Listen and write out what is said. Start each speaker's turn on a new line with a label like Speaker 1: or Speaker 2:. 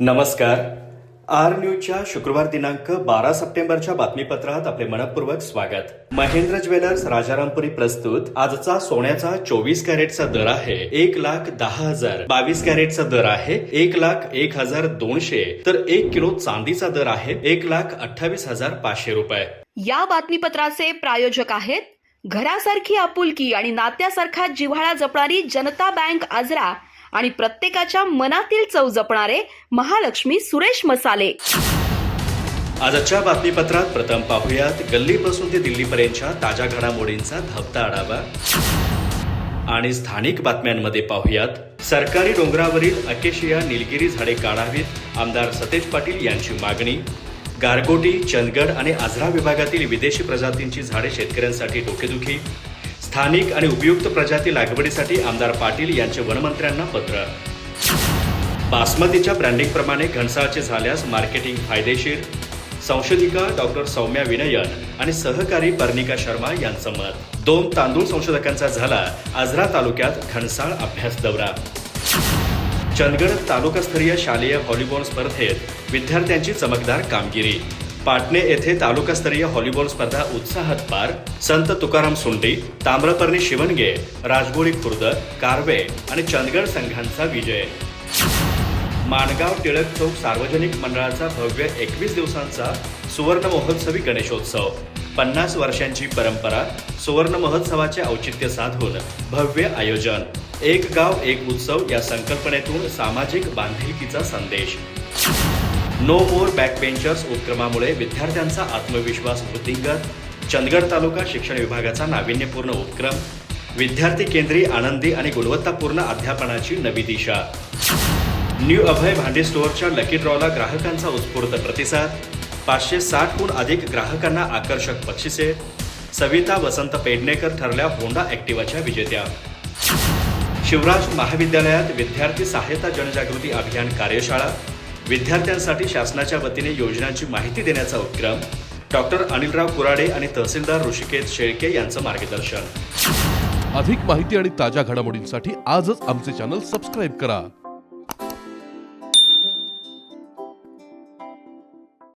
Speaker 1: नमस्कार. आर न्यूजच्या शुक्रवार दिनांक बारा सप्टेंबरच्या बातमीपत्रात आपले मनपूर्वक स्वागत. महेंद्र ज्वेलर्स राजारामपुरी प्रस्तुत. आजचा सोन्याचा चोवीस कॅरेटचा दर आहे एक लाख दहा हजार. बावीस कॅरेटचा दर आहे एक लाख एक हजार दोनशे. तर एक किलो चांदीचा दर आहे एक लाख अठ्ठावीस हजार पाचशे रुपये.
Speaker 2: या बातमीपत्राचे प्रायोजक आहेत. घरासारखी आपुलकी आणि नात्यासारखा जिव्हाळा जपणारी जनता बँक आजरा आणि प्रत्येकाच्या मनातील चव जपणारे महालक्ष्मी सुरेश मसाले.
Speaker 1: आजच्या बातमीपत्रात प्रथम पाहुयात गल्लीपासून ते दिल्लीपर्यंतच्या ताज्या घडामोडींचा धबता आढावा. आणि स्थानिक बातम्यांमध्ये पाहुयात सरकारी डोंगरावरील अकेशिया निलगिरी झाडे काढावीत आमदार सतेज पाटील यांची मागणी. गारगोटी चंदगड आणि आजरा विभागातील विदेशी प्रजातींची झाडे शेतकऱ्यांसाठी डोकेदुखी. स्थानिक आणि उपयुक्त प्रजाती लागवडीसाठी आमदार पाटील यांचे वनमंत्र्यांना पत्र. बासमतीच्या ब्रँडिंगप्रमाणे घनसाळचे झाल्यास मार्केटिंग फायदेशीर. संशोधिका डॉक्टर सौम्या विनयन आणि सहकारी पर्णिका शर्मा यांचं मत. दोन तांदूळ संशोधकांचा झाला आजरा तालुक्यात घनसाळ अभ्यास दौरा. चंदगड तालुकास्तरीय शालेय व्हॉलीबॉल स्पर्धेत विद्यार्थ्यांची चमकदार कामगिरी. पाटणे येथे तालुकास्तरीय व्हॉलीबॉल स्पर्धा उत्साहात पार. संत तुकाराम सुंडी ताम्रपर्णी शिवणगे राजबोळी खुर्द कारवे आणि चंदगड संघांचा विजय. माणगाव टिळक चौक सार्वजनिक मंडळाचा भव्य एकवीस दिवसांचा सुवर्ण महोत्सवी गणेशोत्सव. पन्नास वर्षांची परंपरा सुवर्ण महोत्सवाचे औचित्य साधून भव्य आयोजन. एक गाव एक उत्सव या संकल्पनेतून सामाजिक बांधिलकीचा संदेश. नो मोर बॅकबेंचर्स उपक्रमामुळे विद्यार्थ्यांचा आत्मविश्वास वृद्धिंगत चंदगड तालुका शिक्षण विभागाचा नाविन्यपूर्ण उपक्रम विद्यार्थी केंद्री आनंदी आणि गुणवत्तापूर्ण अध्यापनाची नवी दिशा. न्यू अभय भांडे स्टोअरच्या लकी ड्रॉला ग्राहकांचा उत्स्फूर्त प्रतिसाद पाचशे साठहून अधिक ग्राहकांना आकर्षक बक्षिसे सविता वसंत पेडणेकर ठरल्या होंडा ॲक्टिवाच्या विजेत्या. शिवराज महाविद्यालयात विद्यार्थी सहायता जनजागृती अभियान कार्यशाळा विद्यार्थ्यांसाठी शासनाच्या वतीने योजनांची माहिती देण्याचा उपक्रम डॉक्टर अनिलराव कुराडे आणि तहसीलदार ऋषिकेश शेळके यांचं मार्गदर्शन.
Speaker 3: अधिक माहिती आणि ताज्या घडामोडींसाठी आजच आमचे चॅनल सबस्क्राईब करा.